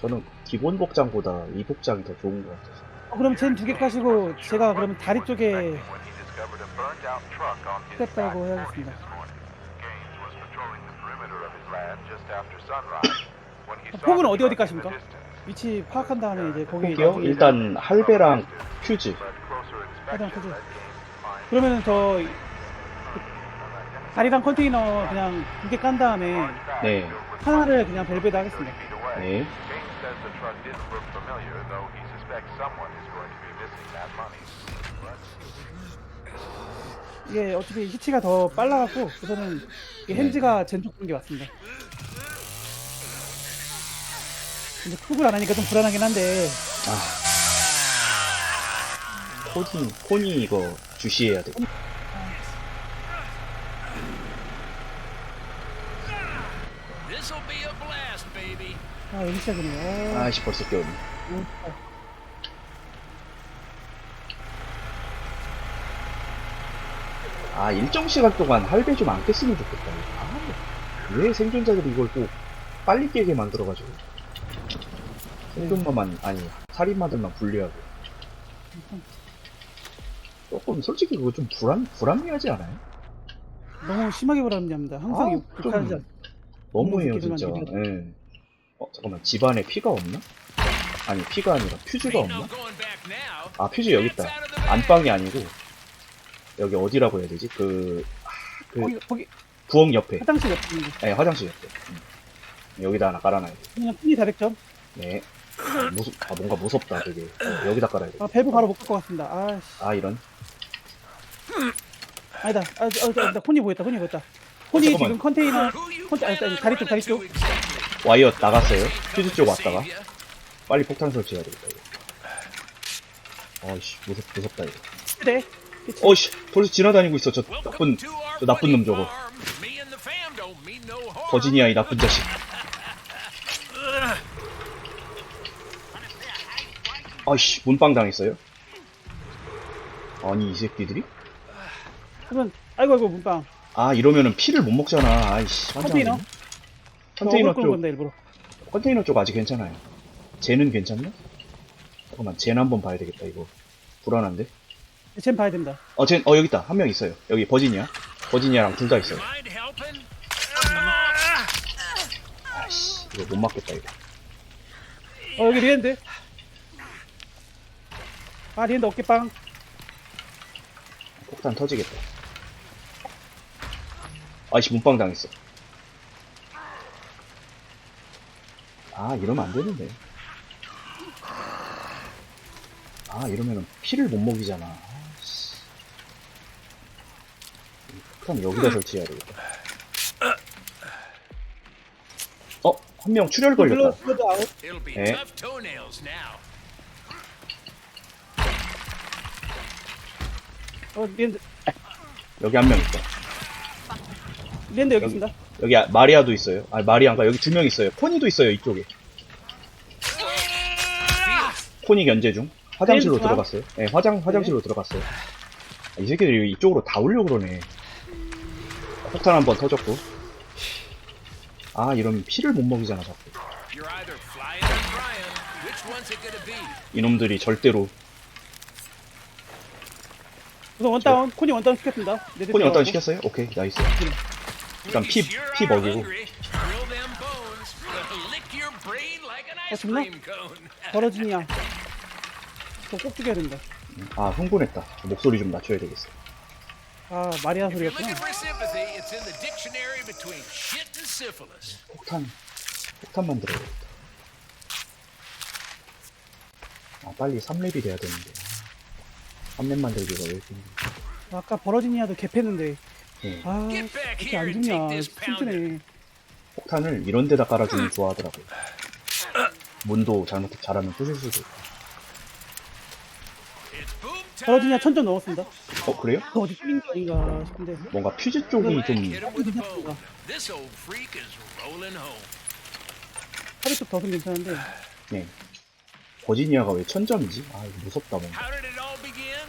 저는 기본 복장보다 이 복장이 더 좋은 것 같아서. 어, 그럼 쟨 두 개 까시고 제가 그러면 다리 쪽에 뺐다고 해야겠습니다. 폭은 어디 어디 까십니까? 위치 파악한 다음에 이제 거기 볼게요. 일단 할배랑 퓨즈. 하단 크지. 그러면은 저 다리랑 컨테이너 그냥 두 개 깐 다음에 네. 하나를 그냥 벨벳 하겠습니다. 네. 이게 어차피 히치가 더 빨라갖고 우선은 이 네. 핸즈가 젠쪽 게 맞습니다. 근데 쿡을 안 하니까 좀 불안하긴 한데 아. 코니, 코니 이거 주시해야 돼. 아 여기 시작이네요. 아, 아씨, 벌써 깨웠네. 음, 아, 일정 시간 동안 할배 좀 안 깼으면 좋겠다. 아, 왜 생존자들이 이걸 또 빨리 깨게 만들어가지고. 생존마만, 아니, 살인마들만 불리하고. 조금 솔직히 그거 좀 불안, 불합리하지 않아요? 너무 심하게 불안합니다. 항상 아, 좀 않- 너무해요, 새끼들만 진짜. 예. 어, 잠깐만, 집안에 피가 없나? 아니, 피가 아니라 퓨즈가 없나? 아, 퓨즈 여기 있다. 안방이 아니고, 여기 어디라고 해야 되지? 그, 그, 거기 거기 부엌 옆에. 화장실 옆에 있는 거. 네, 화장실 옆에. 음. 여기다 하나 깔아놔야 돼. 그냥 푼이 다백점. 네. 아, 무섭, 아, 뭔가 무섭다, 되게. 어, 여기다 깔아야 돼. 아 밸브 바로 못 갈 것 같습니다. 아씨 아, 이런. 아니다. 아, 저, 어, 저, 나 혼이 보였다. 혼이 보였다. 혼이 잠깐만. 지금 컨테이너 아, plan 일단 on 다리 쪽 다리 쪽. 와이어 나갔어요. 퓨즈 쪽 왔다가. 빨리 폭탄 설치해야 되겠다, 이거. 어이씨, 무섭, 무섭다, 이거. 네. 어이씨, 벌써 지나다니고 있어, 저 나쁜, 저 나쁜 놈 저거. 버지니아, 이 나쁜 자식. 아이씨, 문빵 당했어요? 아니, 이 새끼들이? 그러면 아이고 아이고 문빵. 아, 이러면은 피를 못 먹잖아. 아이씨, 컨테이너? 컨테이너 쪽 쪽, 건다 일부러. 컨테이너 쪽 아직 괜찮아요. 쟤는 괜찮나? 잠깐만, 쟤는 한번 봐야 되겠다, 이거. 불안한데? 쟨 봐야 됩니다. 어, 쟤, 어, 여기 있다. 한 명 있어요. 여기 버지니아. 버지니아랑 둘 다 있어요. 아이씨, 이거 못 맞겠다, 이거. 어 여기 리엔드. 아 리엔드 어깨빵. 폭탄 터지겠다. 아이씨, 문빵 당했어. 아, 이러면 안 되는데. 아, 이러면은 피를 못 먹이잖아. 아이씨. 폭탄 여기다 설치해야 되겠다. 어, 한 명 출혈 걸렸다. 블러드 아웃. It'll be tough toenails now. 어 리엔드 여기 한 명 있다. 여기 여기. 있습니다. 여기 아- 마리아도 있어요. 아, 마리아인가? 여기 두 명 있어요. 코니도 있어요, 이쪽에. 코니 견제 중. 화장실로 네. 들어갔어요. 네, 화장, 화장실로 들어갔어요. 아, 이 새끼들이 이쪽으로 다 오려고 그러네. 폭탄 한 번 터졌고. 아, 이러면 피를 못 먹이잖아, 자꾸. 이놈들이 절대로. 우선 원다운 코니 원다운 시켰습니다. 코니 들어가고. 시켰어요? 오케이, 나이스. 일단 피, 피 먹이고. cream cone. 벌어지냐. 저꼭 죽여야 된다. 아, 흥분했다. 목소리 좀 낮춰야 되겠어. 아 마리아 소리였구나. 폭탄, 폭탄 만들어야겠다. 아, 빨리 3렙이 돼야 되는데. 3렙 만들기가 왜 이렇게 힘들어. 아까 벌어지냐도 개패는데. 네. 아 이렇게 안 죽냐. 튼튼해. 폭탄을 이런 데다 깔아주면 좋아하더라고요. 문도 잘못, 잘하면 부술 수도 있고. 벌어지냐 천점 넣었습니다. 어, 그래요? 그 어디 뚫린 게 아닌가 싶은데. 뭔가 퓨즈 쪽이 좀, him with a 괜찮습니다. bone. This old freak is rolling home. 하리 쪽 더좀 괜찮은데. 네. 버지니아가 왜 천점이지? 아, 이거 무섭다, 뭔가.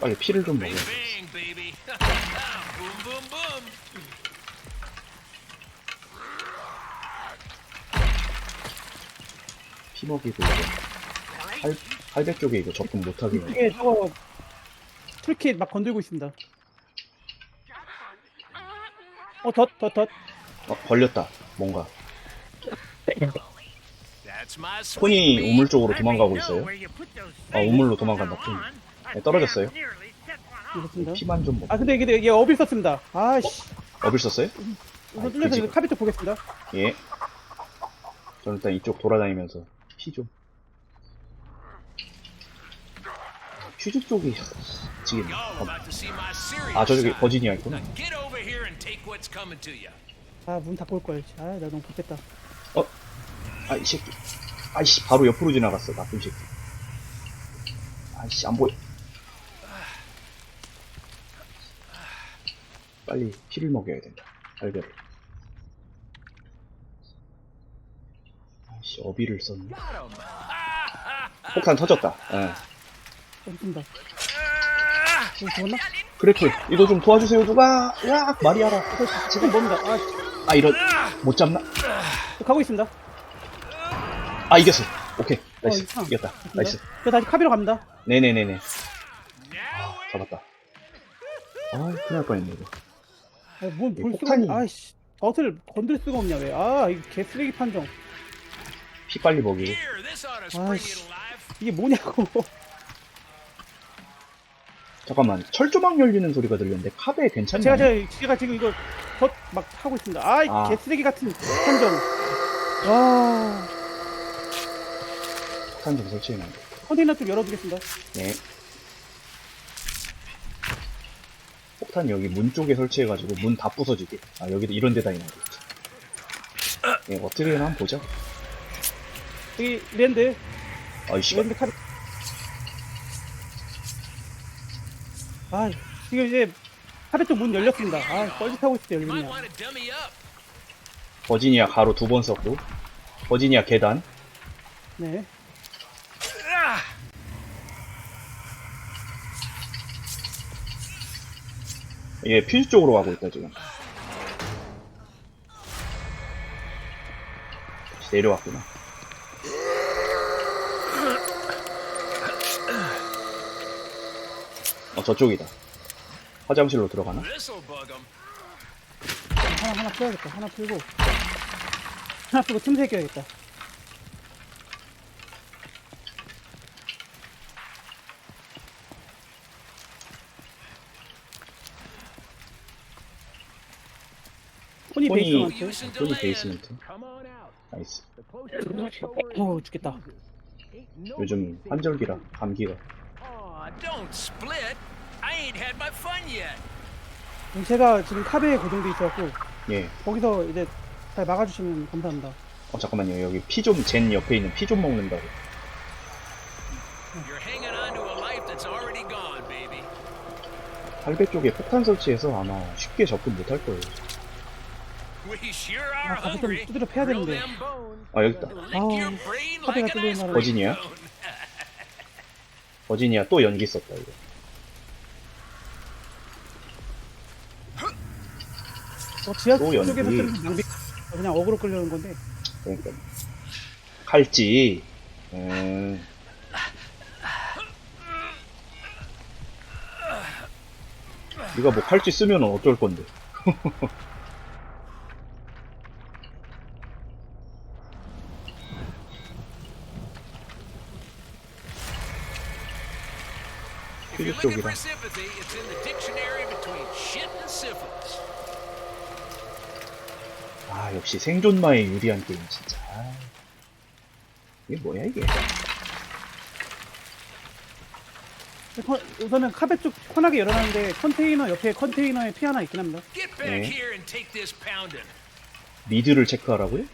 빨리 피를 좀 먹어 야 돼. bang, baby. boom boom boom. 피 먹이고 이거 할, 할배 쪽에 이거 접근 못하게 이게 저거 툴킷 막 건들고 있습니다. 어, 덧, 덧, 덧. 어, 걸렸다 뭔가 That's my sweet 폰이. 우물 쪽으로 도망가고 있어요 아 우물로 도망간다 폰 네, 떨어졌어요 이렇습니다. 피만 좀 먹. 아, 근데 이게, 이게 어빌 썼습니다. 아씨. 업을 썼어요? 우선 뚫려서 이거 카베 쪽 보겠습니다. 예 저는 일단 이쪽 돌아다니면서 피좀 퓨즈 쪽이 지금 Y'all 어, about to see my serious 아 저쪽에 side. 버지니아 있구나 Now get over here and take what's coming to you. 아, 문 닫고 올 걸. 아, 나 너무 급했다. 아이 새끼 아이씨 바로 옆으로 지나갔어 나쁜 새끼 아이씨 안 보여 빨리 피를 먹여야 된다. 알베를 아이씨 어비를 썼네. 폭탄 터졌다. 예. 멈춘다. 어, 죽었나? 그래플 이거 좀 도와주세요 누가. 으악 마리아라. 지금 뭡니다. 아, 아 이런 못 잡나? 저 가고 있습니다. 아 이겼어. 오케이. 나이스. 어, 이상. 이겼다. 나이스. 저 다시 카비로 갑니다. 네네네네. 잡았다. 아 큰일 날 뻔했네 이거 아, 뭘볼 이 수가 폭탄이- 없네. 아이씨. 겉을 건들 수가 없냐, 왜. 아, 이거 개 쓰레기 판정. 피 빨리 spring 아이씨. 이게 뭐냐고. 잠깐만 철조망 열리는 소리가 들리는데 카베 괜찮냐? 제가, 제가, 제가 지금 이거 겉막 하고 있습니다. 아이, 아. 개 쓰레기 같은 판정. 와. 폭탄 좀 설치해놔 컨테이너 좀 열어두겠습니다. 네 폭탄 여기 문 쪽에 설치해가지고 문 다 부서지게 아 여기도 이런 데다 해놔야겠지 네 어떻게 되나 한번 보자 여기 랜드, 아이씨 랜드 카비. 아, 지금 이제 카베 쪽문 열렸습니다. 아, 뻘짓하고 있을 때 up. 버지니아 가로 두 번 썼고 버지니아 계단 네. 얘 퓨즈 쪽으로 가고 있다 지금 내려왔구나 어 저쪽이다 화장실로 들어가나? Them. 하나, 하나 풀어야겠다. 하나 풀고. 하나 풀고 틈새 껴야겠다. 혼이 혼이- 베이스먼트. On out. 나이스 어 죽겠다. 요즘 환절기라 감기가. 제가 지금 카베에 고정돼 있어갖고 예. 거기서 이제 잘 막아주시면 감사합니다. 어 잠깐만요 여기 피좀젠 옆에 있는 피 좀 먹는다고. 할배 쪽에 폭탄 설치해서 아마 쉽게 접근 못할 거예요 아, are 가서 좀. 두드려 패야 되는데. 아 여기 있다 아우, 뚫리는 ice 날은- cream 버지니아? 버지니아 또 연기 썼다 이거 어, 지하 또 쪽에서 연기. 쓰는 낭비 그냥 어그로 끌려는 건데 그러니까 칼찌 음, 네가 뭐 칼찌 쓰면 어쩔 건데 If you're 퓨즈 looking 쪽이라 for sympathy, it's in the and syphilis. 아 역시 생존마에 유리한 게임 진짜 아, 이게 뭐야 이게 컨- 우선은 카베 쪽 편하게 열어놨는데 컨테이너 옆에 컨테이너에 피 하나 있긴 합니다. 네. 미드를 체크하라고요?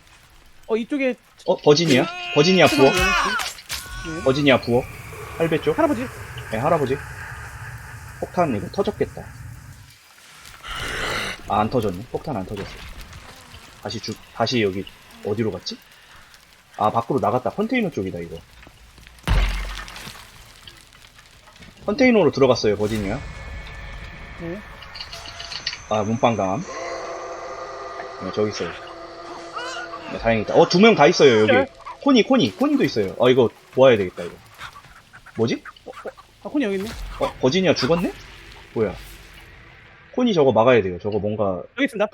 어 이쪽에 어 버지니아? 버지니아 부엌? 네. 버지니아 부엌? 할배 쪽? 할아버지 네, 할아버지. 폭탄 이거 터졌겠다. 아, 안 터졌네. 폭탄 안 터졌어. 다시 주, 다시 여기, 어디로 갔지? 아, 밖으로 나갔다. 컨테이너 쪽이다, 이거. 컨테이너로 들어갔어요, 버지니아. 네. 아, 문빵 당함. 네, 저기 있어요. 네, 다행이다. 어, 두 명 다 있어요, 여기. 코니, 코니, 코니도 있어요. 아, 이거 모아야 되겠다, 이거. 뭐지? 아, 콘이 여기 있네. 어, 버지니아 죽었네? 뭐야. 코니 저거 막아야 돼요. 저거 뭔가, 여기 있습니다.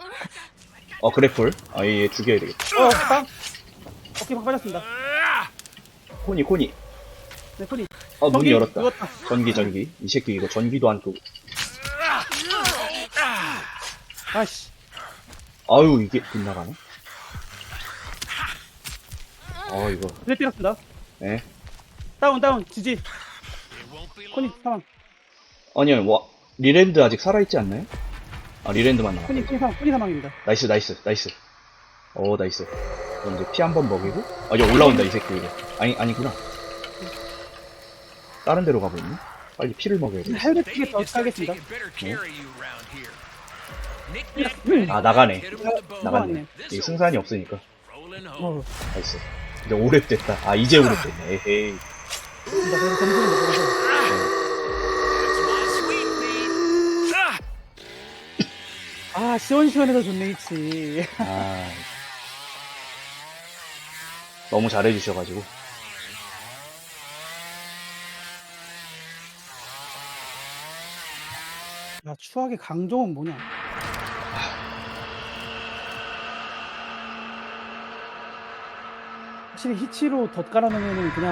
어, 그래플. 아, 얘 죽여야 되겠다. 어, 빵. 어깨 막 빠졌습니다. 코니, 코니. 네, 콘이. 어, 문이 저기 열었다. 누웠다. 전기, 전기. 이 새끼 이거 전기도 안 끄고. 아씨. 아유, 이게 빗나가네. 어, 이거. 그래 뛰었습니다. 네. 다운, 다운. 지지. Long. 사망. 아니요, 와, 리랜드 아직 살아있지 않나요? 아, 리랜드만 나와. 콘이, 콘이 사망. 콘이 사망입니다. 나이스, 나이스, 나이스. 오, 나이스. 그럼 이제 피 한 번 먹이고. 아, 이제 올라온다, 이 새끼 이거. 아니, 아니구나. 다른 데로 가고 있네. 빨리 피를 먹여야 돼. 헬멧 They need 더 to start 차겠습니다. taking better care of you around here. Nick, 음. nack, 아, 나가네. hit 'em with the bone. 나갔네. 이 승산이 없으니까. Rolling home. 어, 나이스. 이제 오랩 됐다. 아, 이제 오랩 됐네. 에헤이. 나 그래서 점수를 못 먹어서. 아, 시원시원해서 좋네, 이치. 아. 너무 잘해주셔가지고. 야, 추억의 강종은 뭐냐? 확실히 히치로 덧 깔아놓으면 그냥